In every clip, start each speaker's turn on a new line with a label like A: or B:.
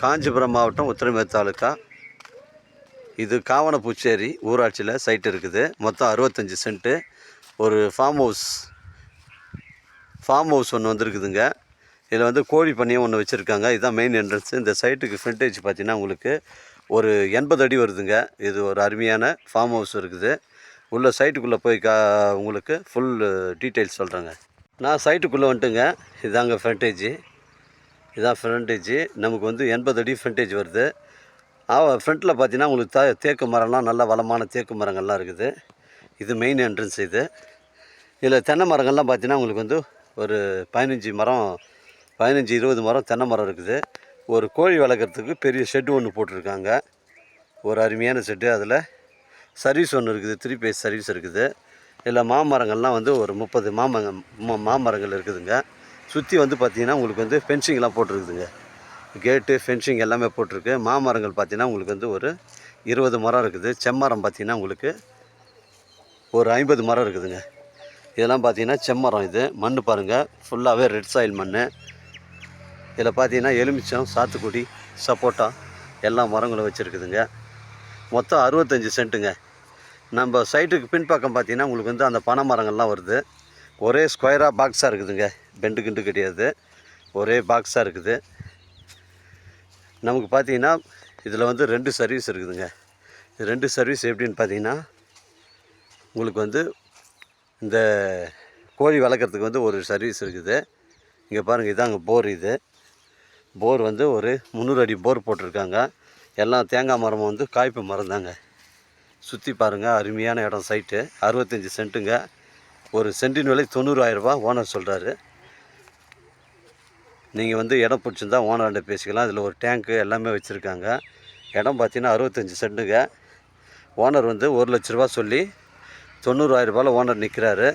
A: காஞ்சிபுரம் மாவட்டம் உத்திரமேர் தாலுக்கா இது காவனப்பூச்சேரி ஊராட்சியில் சைட் இருக்குது. மொத்தம் அறுபத்தஞ்சி சென்ட்டு. ஒரு ஃபார்ம் ஹவுஸ் ஃபார்ம் ஹவுஸ் ஒன்று வந்திருக்குதுங்க. இதில் வந்து கோழி பண்ணையும் ஒன்று வச்சுருக்காங்க. இதுதான் மெயின் என்ட்ரன்ஸ் இந்த சைட்டுக்கு ஃப்ரண்டேஜ் பார்த்தீங்கன்னா உங்களுக்கு ஒரு எண்பது அடி வருதுங்க. இது ஒரு அருமையான ஃபார்ம் ஹவுஸ் இருக்குது. உள்ள சைட்டுக்குள்ளே போய் கா உங்களுக்கு ஃபுல் டீட்டெயில்ஸ் சொல்கிறேங்க நான் சைட்டுக்குள்ளே வந்துட்டுங்க. இதாங்க ஃப்ரண்டேஜி இதான் ஃப்ரண்டேஜ் நமக்கு வந்து எண்பது அடி ஃப்ரண்டேஜ் வருது. ஃப்ரண்ட்டில் பார்த்தீங்கன்னா உங்களுக்கு த தேக்கு மரம்லாம் நல்ல வளமான தேக்கு மரங்கள்லாம் இருக்குது. இது மெயின் என்ட்ரன்ஸ் இது. இதில் தென்னை மரங்கள்லாம் பார்த்தீங்கன்னா உங்களுக்கு வந்து ஒரு பதினஞ்சு மரம் பதினஞ்சு இருபது மரம் தென்னை மரம் இருக்குது. ஒரு கோழி வளர்க்குறதுக்கு பெரிய ஷெட்டு ஒன்று போட்டிருக்காங்க. ஒரு அருமையான ஷெட்டு அதில். சர்வீஸ் ஒன்று இருக்குது த்ரீ பேஸ் சர்வீஸ் இருக்குது. இதில் மாமரங்கள்லாம் வந்து ஒரு முப்பது மாமங்க மா- மாமரங்கள் இருக்குதுங்க. சுற்றி வந்து பார்த்திங்கன்னா உங்களுக்கு வந்து ஃபென்சிங்லாம் போட்டிருக்குதுங்க. கேட்டு ஃபென்சிங் எல்லாமே போட்டிருக்கு. மாமரங்கள் பார்த்தீங்கன்னா உங்களுக்கு வந்து ஒரு இருபது மரம் இருக்குது. செம்மரம் பார்த்தீங்கன்னா உங்களுக்கு ஒரு ஐம்பது மரம் இருக்குதுங்க. இதெல்லாம் பார்த்தீங்கன்னா செம்மரம் இது. மண் பாருங்கள் ஃபுல்லாகவே ரெட் சாயில் மண் இதில் பார்த்தீங்கன்னா எலுமிச்சம் சாத்துக்குடி சப்போட்டா எல்லா மரங்களும் வச்சுருக்குதுங்க. மொத்தம் அறுபத்தஞ்சி சென்ட்டுங்க. நம்ம சைட்டுக்கு பின்பக்கம் பார்த்தீங்கன்னா உங்களுக்கு வந்து அந்த பனை மரங்கள்லாம் வருது. ஒரே ஸ்கொயராக பாக்ஸாக இருக்குதுங்க. பெண்டு கிண்டு கிடையாது. ஒரே பாக்ஸாக இருக்குது. நமக்கு பார்த்தீங்கன்னா இதில் வந்து ரெண்டு சர்வீஸ் இருக்குதுங்க. ரெண்டு சர்வீஸ் எப்படின்னு பார்த்தீங்கன்னா உங்களுக்கு வந்து இந்த கோழி வளர்க்குறதுக்கு வந்து ஒரு சர்வீஸ் இருக்குது. இங்கே பாருங்கள் இதாங்க போர் இது. போர் வந்து ஒரு முந்நூறு அடி போர் போட்டிருக்காங்க. எல்லாம் தேங்காய் மரமும் வந்து காய்ப்பு மரம் தாங்க. சுற்றி பாருங்கள் அருமையான இடம் சைட்டு அறுபத்தஞ்சி சென்ட்டுங்க ஒரு சென்டின் விலை தொண்ணூறாயிரரூபா ஓனர் சொல்கிறாரு நீங்கள் வந்து இடம் பிடிச்சிருந்தா ஓனர்கிட்ட பேசிக்கலாம். இதில் ஒரு டேங்க்கு எல்லாமே வச்சுருக்காங்க. இடம் பார்த்தீங்கன்னா அறுபத்தஞ்சி சென்ட்டுங்க ஓனர் வந்து ஒரு லட்ச ரூபா சொல்லி தொண்ணூறாயிரரூபாவில் ஓனர் நிற்கிறாரு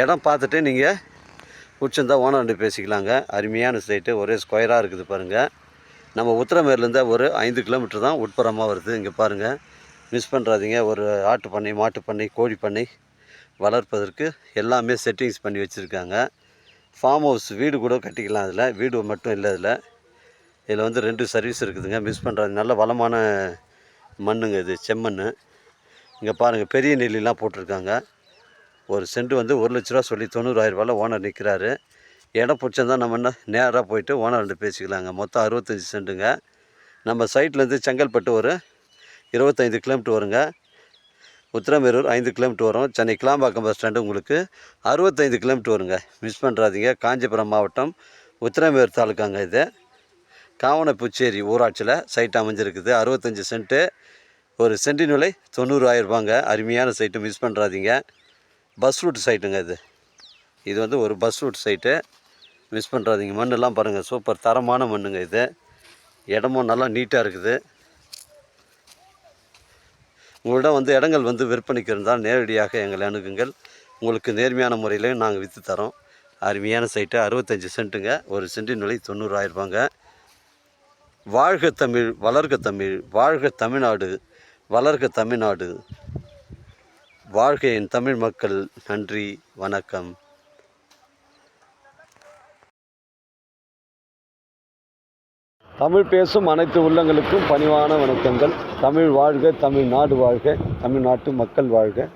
A: இடம் பார்த்துட்டு நீங்கள் பிடிச்சிருந்தா ஓனர்கிட்ட பேசிக்கலாங்க. அருமையான சைட்டு ஒரே ஸ்கொயராக இருக்குது பாருங்கள் நம்ம உத்திரமேர்லேருந்து ஒரு ஐந்து கிலோமீட்டர் தான் உட்புறமாக வருது. இங்கே பாருங்கள் மிஸ் பண்ணுறாதீங்க ஒரு ஆட்டு பண்ணை மாட்டு பண்ணை கோழி பண்ணை வளர்ப்பதற்கு எல்லாமே செட்டிங்ஸ் பண்ணி வச்சுருக்காங்க. ஃபார்ம் ஹவுஸ் வீடு கூட கட்டிக்கலாம் அதில் வீடு மட்டும் இல்லை அதில் இதில் வந்து ரெண்டு சர்வீஸ் இருக்குதுங்க. மிஸ் பண்ணுறது நல்ல வளமான மண்ணுங்க இது செம்மண் இங்கே பாருங்கள் பெரிய நெல்லிலாம் போட்டிருக்காங்க. ஒரு சென்ட் வந்து ஒரு லட்ச ரூபா சொல்லி தொண்ணூறாயிரரூபாவில் ஓனர் நிற்கிறாரு இடம் பிடிச்சிருந்தா நம்ம என்ன நேராக போயிட்டு ஓனர்கிட்ட பேசிக்கலாங்க. மொத்தம் அறுபத்தஞ்சி சென்ட்டுங்க. நம்ம சைட்லேருந்து செங்கல்பட்டு ஒரு இருபத்தைந்து கிலோமீட்டர் வருங்க. உத்திரமேரூர் ஐந்து கிலோமீட்டர் வரும். சென்னை கிளாம்பாக்கம் பஸ் ஸ்டாண்டு உங்களுக்கு அறுபத்தைந்து கிலோமீட்டர் வருங்க. மிஸ் பண்ணுறாதீங்க காஞ்சிபுரம் மாவட்டம் உத்திரமேரூர் தாலுக்காங்க இது. காவனப்புச்சேரி ஊராட்சியில் சைட் அமைஞ்சிருக்குது. அறுபத்தஞ்சி சென்ட்டு ஒரு சென்டின் விலை தொண்ணூறாயிரம் ரூபாங்க. அருமையான சைட்டு மிஸ் பண்ணுறாதீங்க பஸ் ரூட் சைட்டுங்க இது. இது வந்து ஒரு பஸ் ரூட் சைட்டு மிஸ் பண்ணுறாதீங்க மண்ணெல்லாம் பாருங்கள் சூப்பர் தரமான மண்ணுங்க இது. இடமும் நல்லா நீட்டாக இருக்குது. உங்களிடம் வந்து இடங்கள் வந்து விற்பனைக்கு இருந்தால் நேரடியாக எங்களை அணுகுங்கள். உங்களுக்கு நேர்மையான முறையிலையும் நாங்கள் விற்று தரோம். அருமையான சைட்டு அறுபத்தஞ்சி சென்ட்டுங்க. ஒரு சென்டின் விலை தொண்ணூறாயிரரூபாங்க வாழ்க தமிழ் வளர்க தமிழ் வாழ்க தமிழ்நாடு வளர்க தமிழ்நாடு. வாழ்க என் தமிழ் மக்கள். நன்றி வணக்கம். தமிழ் பேசும் அனைத்து உள்ளங்களுக்கும் பணிவான வணக்கங்கள். தமிழ் வாழ்க தமிழ்நாடு வாழ்க தமிழ்நாட்டு மக்கள் வாழ்க.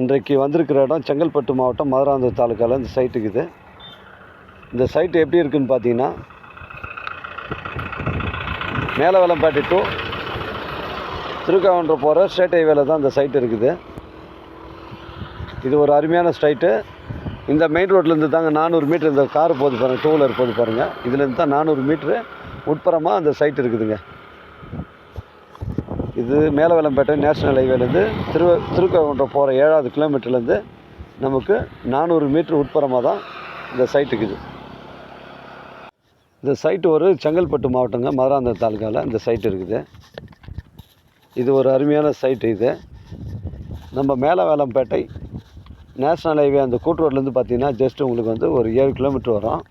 A: இன்றைக்கு வந்திருக்கிற இடம் செங்கல்பட்டு மாவட்டம் மதுராந்தூர் தாலுக்காவில் இந்த சைட்டுக்கு இது. இந்த சைட்டு எப்படி இருக்குன்னு பார்த்தீங்கன்னா மேலவலம்பேட்டை டு திருக்காவன்ற போகிற ஸ்டேட் ஹைவேல தான் இந்த சைட்டு இருக்குது. இது ஒரு அருமையான ஸ்ட்ரைட்டு இந்த மெயின் ரோட்லேருந்து தாங்க நானூறு மீட்ரு இந்த கார் போது பாருங்கள் டூ வீலர் போது பாருங்கள் இதுலேருந்து தான் நானூறு மீட்ரு உட்புறமாக அந்த சைட் இருக்குதுங்க. இது மேலவேளம்பேட்டை நேஷ்னல் ஹைவேலேருந்து திரு திருக்கவுன்றம் போகிற ஏழாவது கிலோமீட்டர்லேருந்து நமக்கு நானூறு மீட்ரு உட்புறமாக தான் இந்த சைட் இருக்குது. இந்த சைட்டு ஒரு செங்கல்பட்டு மாவட்டங்க மதுராந்தகம் தாலுக்காவில் இந்த சைட் இருக்குது. இது ஒரு அருமையான சைட்டு இது. நம்ம மேலவேலம்பேட்டை நேஷ்னல் ஹைவே அந்த கூட்டுரோட்லேருந்து பார்த்தீங்கன்னா ஜஸ்ட் உங்களுக்கு வந்து ஒரு ஏழு கிலோமீட்டர் வரும்.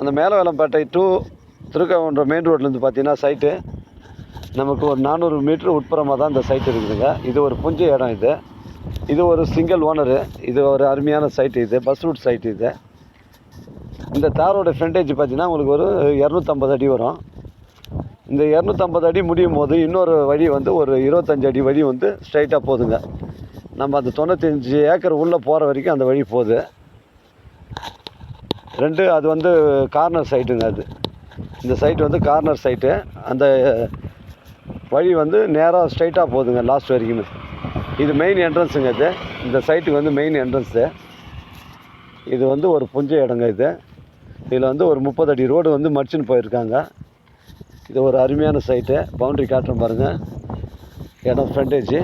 A: அந்த மேலவேலம்பேட்டை டு திருக்கவுண்டர் மெயின் ரோட்லேருந்து பார்த்தீங்கன்னா சைட்டு நமக்கு ஒரு நானூறு மீட்ரு உட்புறமாக தான் இந்த சைட் இருக்குதுங்க. இது ஒரு புஞ்ச இடம் இது. இது ஒரு சிங்கிள் ஓனரு இது ஒரு அருமையான சைட்டு இது பஸ் ரூட் சைட்டு இது. இந்த தாரோட ஃப்ரண்டேஜ் பார்த்தீங்கன்னா உங்களுக்கு ஒரு இரநூத்தம்பது அடி வரும். இந்த இரநூத்தம்பது அடி முடியும் போது இன்னொரு வழி வந்து ஒரு இருபத்தஞ்சு அடி வழி வந்து ஸ்ட்ரைட்டாக போகுதுங்க நம்ம அந்த தொண்ணூத்தஞ்சு ஏக்கர் உள்ளே போகிற வரைக்கும் அந்த வழி போகுது. ரெண்டு அது வந்து கார்னர் சைட்டுங்க அது. இந்த சைட் வந்து கார்னர் சைட்டு அந்த வழி வந்து நேராக ஸ்ட்ரைட்டாக போகுதுங்க லாஸ்ட் வரைக்குமே. இது மெயின் என்ட்ரன்ஸுங்க இது. இந்த சைட்டுக்கு வந்து மெயின் என்ட்ரன்ஸு இது வந்து ஒரு புஞ்ச இடங்க இது. இதில் வந்து ஒரு முப்பது அடி ரோடு வந்து மடிச்சுன்னு போயிருக்காங்க. இது ஒரு அருமையான சைட்டு பவுண்ட்ரி காட்டுறோம் பாருங்கள் இடம் ஃப்ரண்டேஜு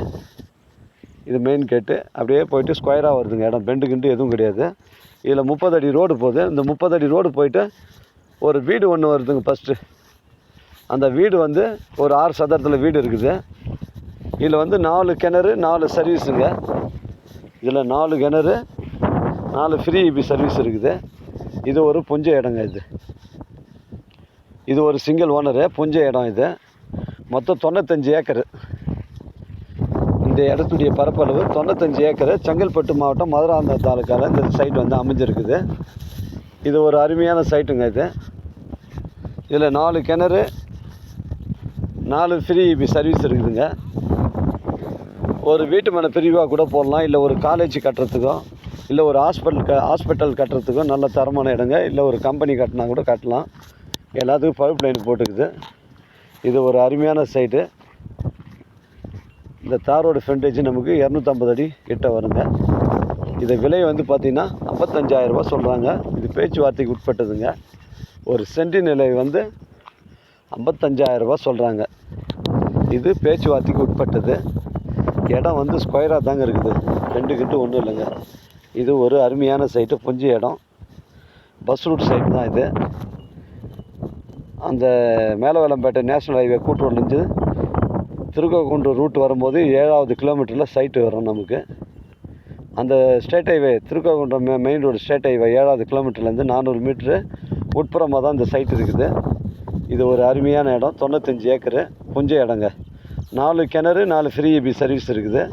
A: இது மெயின் கேட்டு அப்படியே போயிட்டு ஸ்கொயராக வருதுங்க. இடம் பெண்டு கிண்டு எதுவும் கிடையாது. இதில் முப்பது அடி ரோடு போகுது. இந்த முப்பது அடி ரோடு போயிட்டு ஒரு வீடு ஒன்று வருதுங்க ஃபஸ்ட்டு அந்த வீடு வந்து ஒரு ஆறு சதுரத்தில் வீடு இருக்குது. இதில் வந்து நாலு கிணறு நாலு சர்வீஸுங்க இதில் நாலு கிணறு நாலு ஃப்ரீ இபி சர்வீஸ் இருக்குது. இது ஒரு புஞ்ச இடங்க இது. இது ஒரு சிங்கிள் ஓனரு புஞ்ச இடம் இது. மொத்தம் தொண்ணூத்தஞ்சு ஏக்கரு. இந்த இடத்துடைய பரப்பளவு தொண்ணூத்தஞ்சு ஏக்கர். செங்கல்பட்டு மாவட்டம் மதுராந்த தாலுக்காவில் இந்த சைட் வந்து அமைஞ்சிருக்குது. இது ஒரு அருமையான சைட்டுங்க இது. இதில் நாலு கிணறு நாலு ஃப்ரீ இபி சர்வீஸ் இருக்குதுங்க. ஒரு வீட்டு மனை பிரிவாக கூட போடலாம். இல்லை ஒரு காலேஜ் கட்டுறதுக்கோ இல்லை ஒரு ஹாஸ்பிட்டல் க ஹாஸ்பிட்டல் கட்டுறதுக்கோ நல்ல தரமான இடங்க. இல்லை ஒரு கம்பெனி கட்டினா கூட கட்டலாம். எல்லாத்துக்கும் பைப் லைன் போட்டுக்குது. இது ஒரு அருமையான சைட்டு இந்த தாரோட ஃப்ரண்டேஜ் நமக்கு இரநூத்தம்பது அடி கிட்ட வருங்க. இதை விலை வந்து பார்த்திங்கன்னா ஐம்பத்தஞ்சாயிரரூபா சொல்கிறாங்க இது பேச்சுவார்த்தைக்கு உட்பட்டதுங்க. ஒரு சென்டி நிலை வந்து ஐம்பத்தஞ்சாயிரரூபா சொல்கிறாங்க இது பேச்சுவார்த்தைக்கு உட்பட்டது. இடம் வந்து ஸ்கொயராக தாங்க இருக்குது. ரெண்டு கிட்ட ஒன்றும் இல்லைங்க. இது ஒரு அருமையான சைட்டு புஞ்சி இடம். பஸ் ரூட் சைட் தான் இது. அந்த மேலவேலம்பேட்டை நேஷ்னல் ஹைவே கூட்டுரோட்லேருந்து திருக்கோகுண்டூர் ரூட் வரும்போது ஏழாவது கிலோமீட்டரில் சைட்டு வரும் நமக்கு. அந்த ஸ்டேட் ஹைவே திருக்கோகுண்டம் மெ மெயின் ரோடு ஸ்டேட் ஹைவே ஏழாவது கிலோமீட்டர்லேருந்து நானூறு மீட்ரு உட்புறமாக தான் இந்த சைட் இருக்குது. இது ஒரு அருமையான இடம் தொண்ணூத்தஞ்சு ஏக்கரு புஞ்ச இடங்க நாலு கிணறு நாலு ஃப்ரீ இபி சர்வீஸ் இருக்குது.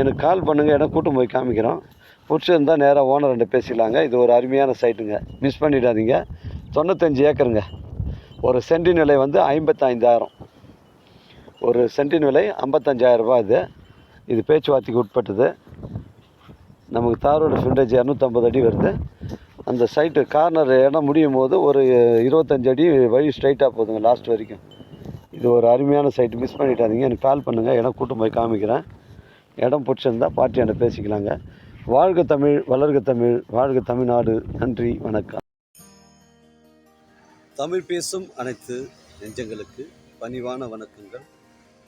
A: எனக்கு கால் பண்ணுங்கள் இடம் கூட்டம் போய் காமிக்கிறோம். பிடிச்சிருந்தால் நேராக ஓனர்கிட்ட பேசிக்கலாங்க இது ஒரு அருமையான சைட்டுங்க மிஸ் பண்ணிடாதீங்க. தொண்ணூத்தஞ்சு ஏக்கருங்க. ஒரு சென்டி நிலை வந்து ஐம்பத்தைந்தாயிரம். ஒரு சென்டின் விலை ஐம்பத்தஞ்சாயிரம் ரூபாய் இது இது பேச்சுவார்த்தைக்கு உட்பட்டது. நமக்கு தாரோட ஃப்ரண்டேஜ் இரநூத்தம்பது அடி வருது. அந்த சைட்டு கார்னர் இடம் முடியும் போது ஒரு இருபத்தஞ்சு அடி வழி ஸ்ட்ரைட்டாக போதுங்க லாஸ்ட் வரைக்கும். இது ஒரு அருமையான சைட்டு மிஸ் பண்ணிட்டாதீங்க எனக்கு கால் பண்ணுங்கள் இடம் கூட்டம் போய் காமிக்கிறேன். இடம் பிடிச்சிருந்தா பார்ட்டியாண்ட பேசிக்கலாங்க. வாழ்க தமிழ் வளர்க தமிழ் வாழ்க தமிழ்நாடு. நன்றி வணக்கம். தமிழ் பேசும் அனைத்து நெஞ்சங்களுக்கு பணிவான வணக்கங்கள்.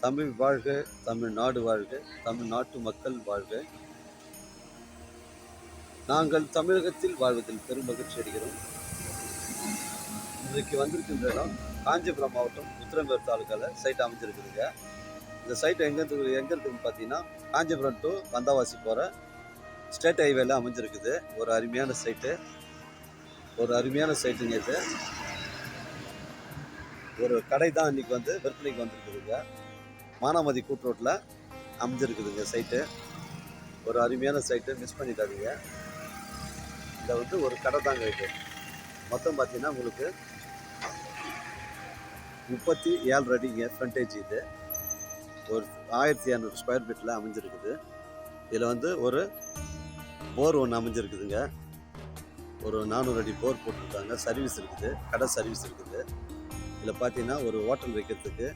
A: தமிழ் வாழ்க தமிழ்நாடு வாழ்க தமிழ்நாட்டு மக்கள் வாழ்க. நாங்கள் தமிழகத்தில் வாழ்வதில் பெரும் மகிழ்ச்சி அடைகிறோம். இன்றைக்கு வந்திருக்கின்ற இடம் காஞ்சிபுரம் மாவட்டம் உத்திரம்பேர் தாலுக்காவில் சைட் அமைஞ்சிருக்குதுங்க. இந்த சைட் எங்கே இருக்கு எங்கே இருக்குதுன்னு பார்த்தீங்கன்னா காஞ்சிபுரம் டு வந்தாவாசி போகிற ஸ்டேட் ஹைவேல அமைஞ்சிருக்குது. ஒரு அருமையான சைட்டு ஒரு அருமையான சைட்டுங்க இது. ஒரு கடை தான் இன்னைக்கு வந்து விற்பனைக்கு வந்திருக்குதுங்க. மானாமதி கூட்ரோட்டில் அமைஞ்சிருக்குதுங்க சைட்டு ஒரு அருமையான சைட்டு மிஸ் பண்ணிடாதீங்க. இதில் வந்து ஒரு கடை தாங்க இது. மொத்தம் பார்த்தீங்கன்னா உங்களுக்கு முப்பத்தி ஏழு அடிங்க ஃப்ரண்டேஜ் இது. ஒரு ஆயிரத்தி இரநூறு ஸ்கொயர் ஃபீட்டில் அமைஞ்சிருக்குது. இதில் வந்து ஒரு போர் ஒன்று அமைஞ்சிருக்குதுங்க. ஒரு நானூறு அடி போர் போட்டிருக்காங்க. சர்வீஸ் இருக்குது. கடை சர்வீஸ் இருக்குது. இதில் பார்த்தீங்கன்னா ஒரு ஹோட்டல் வைக்கிறதுக்கு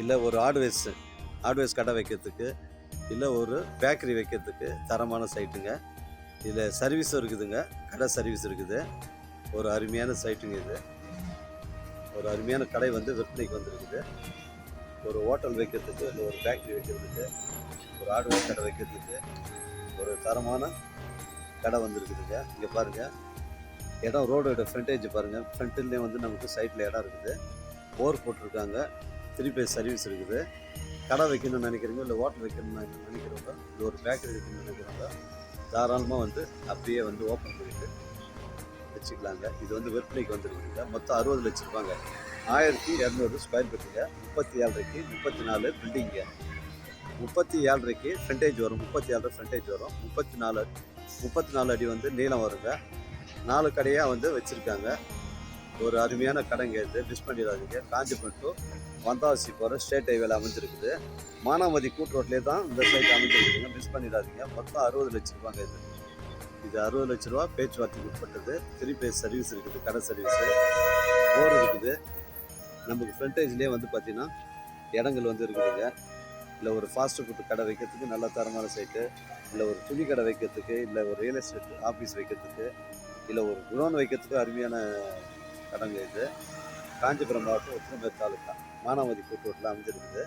A: இல்லை ஒரு ஆட்வேஸ் ஹார்ட்வேர்ஸ் கடை வைக்கிறதுக்கு இல்லை ஒரு பேக்கரி வைக்கிறதுக்கு தரமான சைட்டுங்க இதில் சர்வீஸும் இருக்குதுங்க. கடை சர்வீஸ் இருக்குது. ஒரு அருமையான சைட்டுங்க இது. ஒரு அருமையான கடை வந்து விற்பனைக்கு வந்திருக்குது. ஒரு ஹோட்டல் வைக்கிறதுக்கு இல்லை ஒரு பேக்கரி வைக்கிறதுக்கு ஒரு ஹார்ட்வேர் கடை வைக்கிறதுக்கு ஒரு தரமான கடை வந்துருக்குதுங்க. இங்கே பாருங்கள் இடம் ரோடோட ஃப்ரண்டேஜ் பாருங்கள் ஃப்ரண்ட்லேயே வந்து நமக்கு சைட்டில் இடம் இருக்குது. போர் போட்டிருக்காங்க. த்ரீ பேஸ் சர்வீஸ் இருக்குது. கடை வைக்கணும்னு நினைக்கிறீங்க இல்லை ஹோட்டல் வைக்கணும்னு நினைக்கிறவங்க இல்லை ஒரு பேக்கரி வைக்கணும்னு நினைக்கிறவங்க தாராளமாக வந்து அப்படியே வந்து ஓப்பன் பண்ணிட்டு வச்சுக்கலாங்க. இது வந்து விற்பனைக்கு வந்துருக்குங்க மொத்தம் அறுபது வச்சுருப்பாங்க ஆயிரத்தி இரநூறு ஸ்கொயர் ஃபீட்டுங்க முப்பத்தி ஏழரைக்கு முப்பத்தி நாலு பில்டிங்க முப்பத்தி ஏழரைக்கு ஃப்ரண்டேஜ் வரும். முப்பத்தி ஏழரை ஃப்ரண்டேஜ் வரும். முப்பத்தி நாலு முப்பத்தி நாலு அடி வந்து நீளம் வருங்க. நாலு கடையாக வந்து வச்சுருக்காங்க. ஒரு அருமையான கடைங்க இது. மிஸ் பண்ணிடாதீங்க. காஞ்சிபுரம் டு வந்தாசி போகிற ஸ்டேட் ஹைவேல அமைஞ்சிருக்குது. மானாமதி கூட்டுரோட்லேயே தான் இந்த சைட் அமைஞ்சிருக்குதுங்க. மிஸ் பண்ணிடாதீங்க. மொத்தம் அறுபது லட்ச ரூபாங்க இது. இது அறுபது லட்ச ரூபா பேச்சுவார்த்தைக்கு உட்பட்டது. த்ரீ பேஸ் சர்வீஸ் இருக்குது. கடை சர்வீஸு போர் இருக்குது. நமக்கு ஃப்ரண்டேஜ்லேயே வந்து பார்த்தீங்கன்னா இடங்கள் வந்து இருக்குதுங்க. இல்லை ஒரு ஃபாஸ்ட் ஃபுட் கடை வைக்கிறதுக்கு நல்ல தரமான சைட்டு இல்லை ஒரு துணி கடை வைக்கிறதுக்கு இல்லை ஒரு ரியல் எஸ்டேட் ஆஃபீஸ் வைக்கிறதுக்கு இல்லை ஒரு குடோன் வைக்கிறதுக்கு அருமையான கடங்க இது. காஞ்சிபுரம் மாவட்டம் உத்திரமேர் தாலுக்கா மானாமதி கூட்டூரில் அமைஞ்சிருக்குது.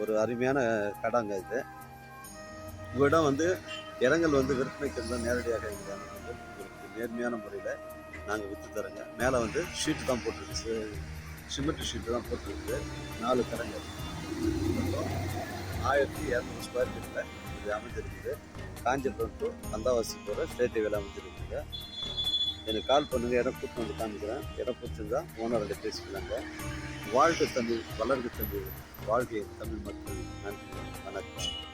A: ஒரு அருமையான கடங்க இது. உங்களிடம் வந்து இடங்கள் வந்து விற்பனைக்கு இருந்தால் நேரடியாக எங்கள் அணுகுங்கள் உங்களுக்கு நேர்மையான முறையில் நாங்கள் விற்று தரோங்க மேலே வந்து ஷீட் தான் போட்டிருக்கு. சிமெண்ட் ஷீட்டு தான் போட்டிருக்குது நாலு கடங்கள் ஆயிரத்தி இரநூறு ஸ்கொயர் ஃபீட்டில் இது அமைஞ்சிருக்குது. காஞ்சிபுரம் டு அந்தாவாசி போகிற ஸ்டேட் ஹைவேல அமைஞ்சிருக்குங்க எனக்கு கால் பண்ணுங்கள் இடம் கூட்டு வந்து காமிக்கிறேன். இடம் பிடிச்சிருந்தா ஓனர்கிட்ட பேசிக்கலாங்க. வாழ்க்கை தமிழ் வளர்க தமிழ் வாழ்க்கை தமிழ் மக்கள் நன்றி வணக்கம்.